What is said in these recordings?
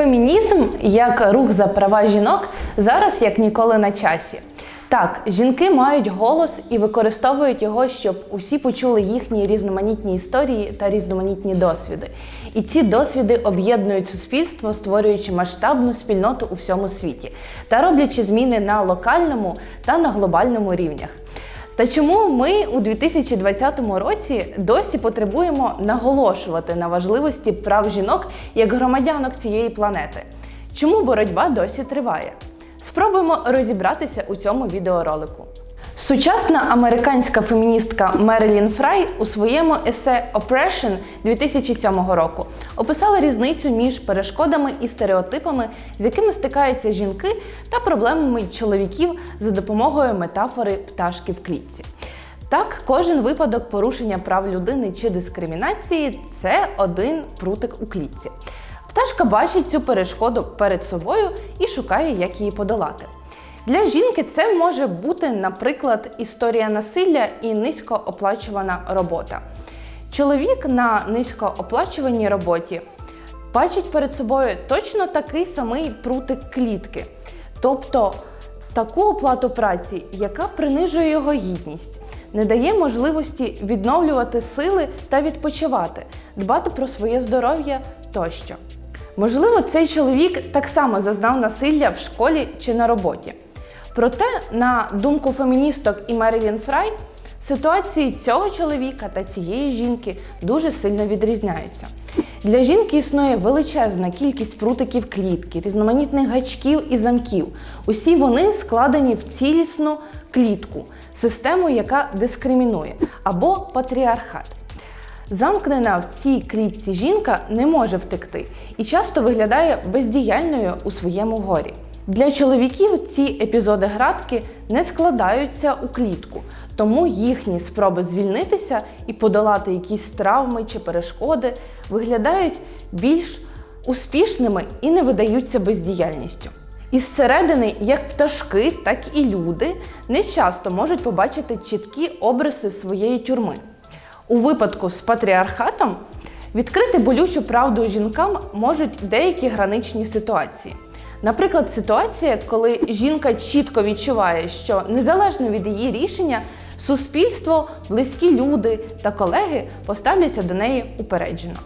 Фемінізм як рух за права жінок зараз як ніколи на часі. Так, жінки мають голос і використовують його, щоб усі почули їхні різноманітні історії та різноманітні досвіди. І ці досвіди об'єднують суспільство, створюючи масштабну спільноту у всьому світі та роблячи зміни на локальному та на глобальному рівнях. Та чому ми у 2020 році досі потребуємо наголошувати на важливості прав жінок як громадянок цієї планети? Чому боротьба досі триває? Спробуємо розібратися у цьому відеоролику. Сучасна американська феміністка Мерилін Фрай у своєму есе Oppression 2007 року описала різницю між перешкодами і стереотипами, з якими стикаються жінки, та проблемами чоловіків за допомогою метафори пташки в клітці. Так, кожен випадок порушення прав людини чи дискримінації це один прутик у клітці. Пташка бачить цю перешкоду перед собою і шукає, як її подолати. Для жінки це може бути, наприклад, історія насилля і низькооплачувана робота. Чоловік на низькооплачуваній роботі бачить перед собою точно такий самий прутик клітки, тобто таку оплату праці, яка принижує його гідність, не дає можливості відновлювати сили та відпочивати, дбати про своє здоров'я тощо. Можливо, цей чоловік так само зазнав насилля в школі чи на роботі. Проте, на думку феміністок і Мерилін Фрай, ситуації цього чоловіка та цієї жінки дуже сильно відрізняються. Для жінки існує величезна кількість прутиків клітки, різноманітних гачків і замків. Усі вони складені в цілісну клітку, систему, яка дискримінує, або патріархат. Замкнена в цій клітці жінка не може втекти і часто виглядає бездіяльною у своєму горі. Для чоловіків ці епізоди градки не складаються у клітку, тому їхні спроби звільнитися і подолати якісь травми чи перешкоди виглядають більш успішними і не видаються бездіяльністю. Із середини, як пташки, так і люди не часто можуть побачити чіткі обриси своєї тюрми. У випадку з патріархатом відкрити болючу правду жінкам можуть деякі граничні ситуації. Наприклад, ситуація, коли жінка чітко відчуває, що незалежно від її рішення, суспільство, близькі люди та колеги поставляться до неї упереджено.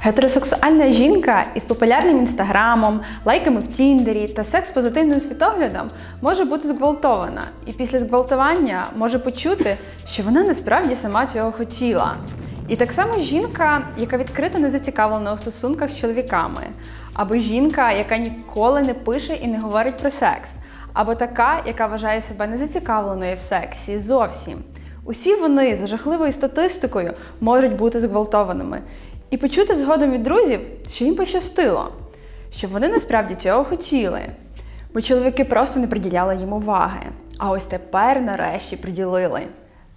Гетеросексуальна жінка із популярним інстаграмом, лайками в Тіндері та секс-позитивним світоглядом може бути зґвалтована, і після зґвалтування може почути, що вона насправді сама цього хотіла. І так само жінка, яка відкрито не зацікавлена у стосунках з чоловіками, або жінка, яка ніколи не пише і не говорить про секс, або така, яка вважає себе незацікавленою в сексі зовсім. Усі вони за жахливою статистикою можуть бути зґвалтованими. І почути згодом від друзів, що їм пощастило, що вони насправді цього хотіли, бо чоловіки просто не приділяли їм уваги. А ось тепер нарешті приділили.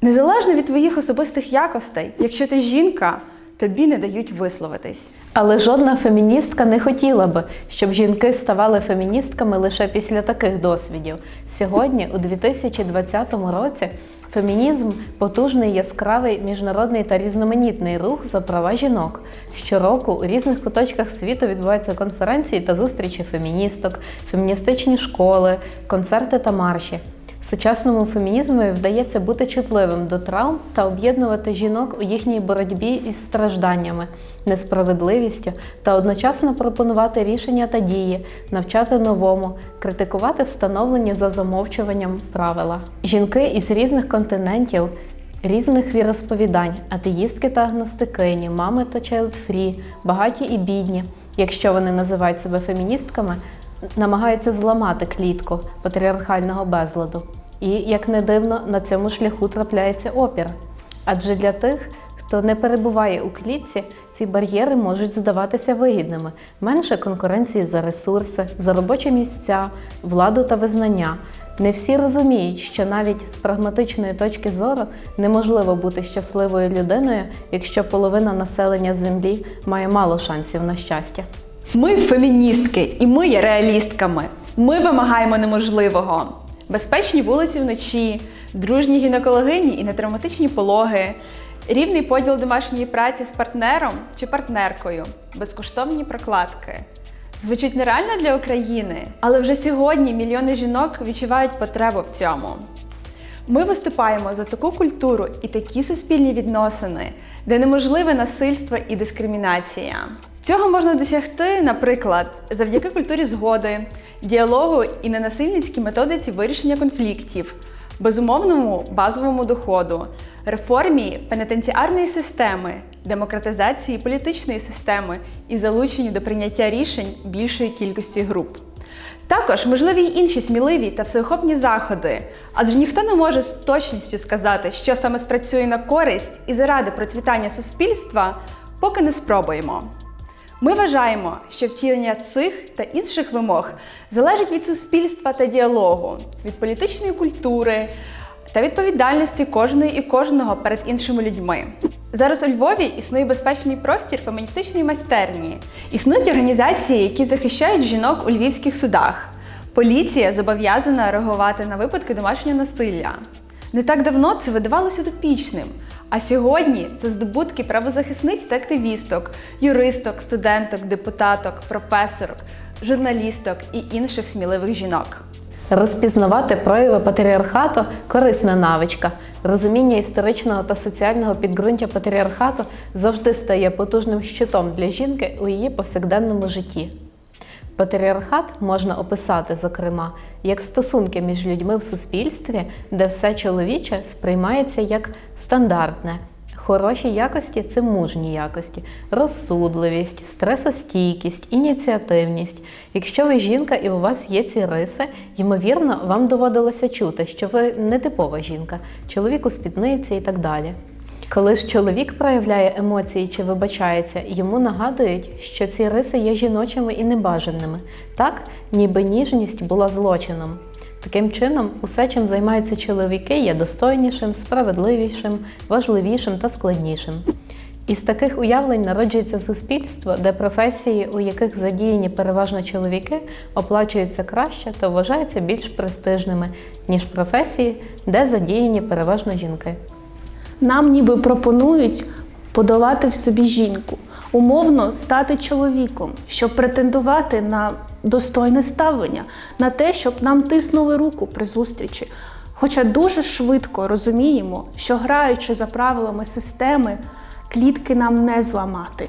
Незалежно від твоїх особистих якостей, якщо ти жінка, тобі не дають висловитись. Але жодна феміністка не хотіла би, щоб жінки ставали феміністками лише після таких досвідів. Сьогодні, у 2020 році, фемінізм потужний, яскравий, міжнародний та різноманітний рух за права жінок. Щороку у різних куточках світу відбуваються конференції та зустрічі феміністок, феміністичні школи, концерти та марші. Сучасному фемінізму вдається бути чутливим до травм та об'єднувати жінок у їхній боротьбі із стражданнями, несправедливістю та одночасно пропонувати рішення та дії, навчати новому, критикувати встановлені за замовчуванням правила. Жінки із різних континентів. Різних віросповідань, атеїстки та агностикині, мами та чайлдфрі, багаті і бідні, якщо вони називають себе феміністками, намагаються зламати клітку патріархального безладу. І, як не дивно, на цьому шляху трапляється опір. Адже для тих, хто не перебуває у клітці, ці бар'єри можуть здаватися вигідними: менше конкуренції за ресурси, за робочі місця, владу та визнання. Не всі розуміють, що навіть з прагматичної точки зору неможливо бути щасливою людиною, якщо половина населення землі має мало шансів на щастя. Ми феміністки, і ми є реалістками. Ми вимагаємо неможливого. Безпечні вулиці вночі, дружні гінекологині і нетравматичні пологи, рівний поділ домашньої праці з партнером чи партнеркою, безкоштовні прокладки, Звучить нереально для України, але вже сьогодні мільйони жінок відчувають потребу в цьому. Ми виступаємо за таку культуру і такі суспільні відносини, де неможливе насильство і дискримінація. Цього можна досягти, наприклад, завдяки культурі згоди, діалогу і ненасильницькій методиці вирішення конфліктів, безумовному базовому доходу, реформі пенітенціарної системи, демократизації політичної системи і залученню до прийняття рішень більшої кількості груп. Також можливі й інші сміливі та всеохопні заходи, адже ніхто не може з точністю сказати, що саме спрацює на користь і заради процвітання суспільства, поки не спробуємо. Ми вважаємо, що втілення цих та інших вимог залежить від суспільства та діалогу, від політичної культури та відповідальності кожної і кожного перед іншими людьми. Зараз у Львові існує безпечний простір феміністичної майстерні. Існують організації, які захищають жінок у львівських судах. Поліція зобов'язана реагувати на випадки домашнього насилля. Не так давно це видавалося утопічним. А сьогодні це здобутки правозахисниць та активісток, юристок, студенток, депутаток, професорок, журналісток і інших сміливих жінок. Розпізнавати прояви патріархату корисна навичка. Розуміння історичного та соціального підґрунтя патріархату завжди стає потужним щитом для жінки у її повсякденному житті. Патріархат можна описати, зокрема, як стосунки між людьми в суспільстві, де все чоловіче сприймається як стандартне. Хороші якості це мужні якості, розсудливість, стресостійкість, ініціативність. Якщо ви жінка і у вас є ці риси, ймовірно, вам доводилося чути, що ви не типова жінка, чоловік у спідниці і так далі. Коли ж чоловік проявляє емоції чи вибачається, йому нагадують, що ці риси є жіночими і небажаними, так ніби ніжність була злочином. Таким чином, усе, чим займаються чоловіки, є достойнішим, справедливішим, важливішим та складнішим. Із таких уявлень народжується суспільство, де професії, у яких задіяні переважно чоловіки, оплачуються краще та вважаються більш престижними, ніж професії, де задіяні переважно жінки. Нам ніби пропонують подолати в собі жінку, умовно стати чоловіком, щоб претендувати на достойне ставлення, на те, щоб нам тиснули руку при зустрічі. Хоча дуже швидко розуміємо, що граючи за правилами системи, клітки нам не зламати.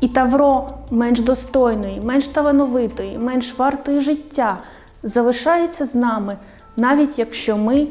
І Тавро менш достойної, менш талановитої, менш вартої життя залишається з нами, навіть якщо ми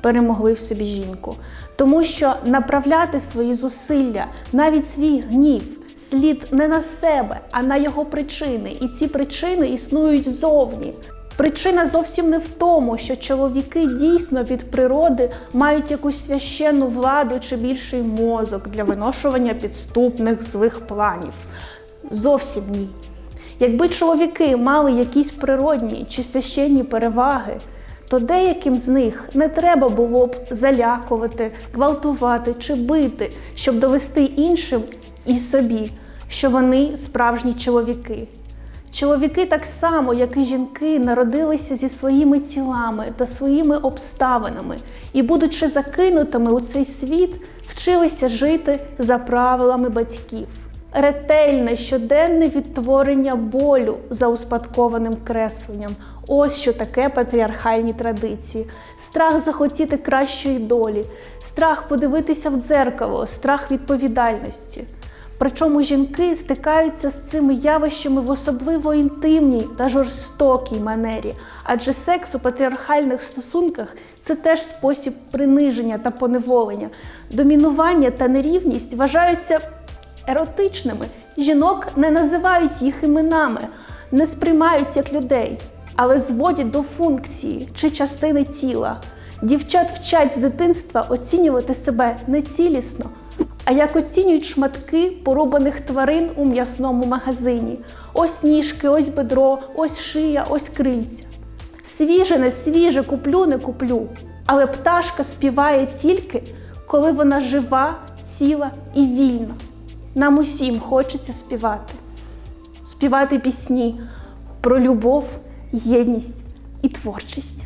перемогли в собі жінку. Тому що направляти свої зусилля, навіть свій гнів, слід не на себе, а на його причини. І ці причини існують зовні. Причина зовсім не в тому, що чоловіки дійсно від природи мають якусь священну владу чи більший мозок для виношування підступних злих планів. Зовсім ні. Якби чоловіки мали якісь природні чи священні переваги, то деяким з них не треба було б залякувати, гвалтувати чи бити, щоб довести іншим і собі, що вони справжні чоловіки. Чоловіки, так само, як і жінки, народилися зі своїми тілами та своїми обставинами, і, будучи закинутими у цей світ, вчилися жити за правилами батьків. Ретельне щоденне відтворення болю за успадкованим кресленням. Ось що таке патріархальні традиції. Страх захотіти кращої долі, страх подивитися в дзеркало, страх відповідальності. Причому жінки стикаються з цими явищами в особливо інтимній та жорстокій манері, адже секс у патріархальних стосунках це теж спосіб приниження та поневолення. Домінування та нерівність вважаються еротичними. Жінок не називають їх іменами, не сприймають як людей, але зводять до функції чи частини тіла. Дівчат вчать з дитинства оцінювати себе не цілісно, а як оцінюють шматки порубаних тварин у м'ясному магазині. Ось ніжки, ось бедро, ось шия, ось крильця. Свіже, не свіже, куплю, не куплю. Але пташка співає тільки, коли вона жива, ціла і вільна. Нам усім хочеться співати. Співати пісні про любов, єдність і творчість.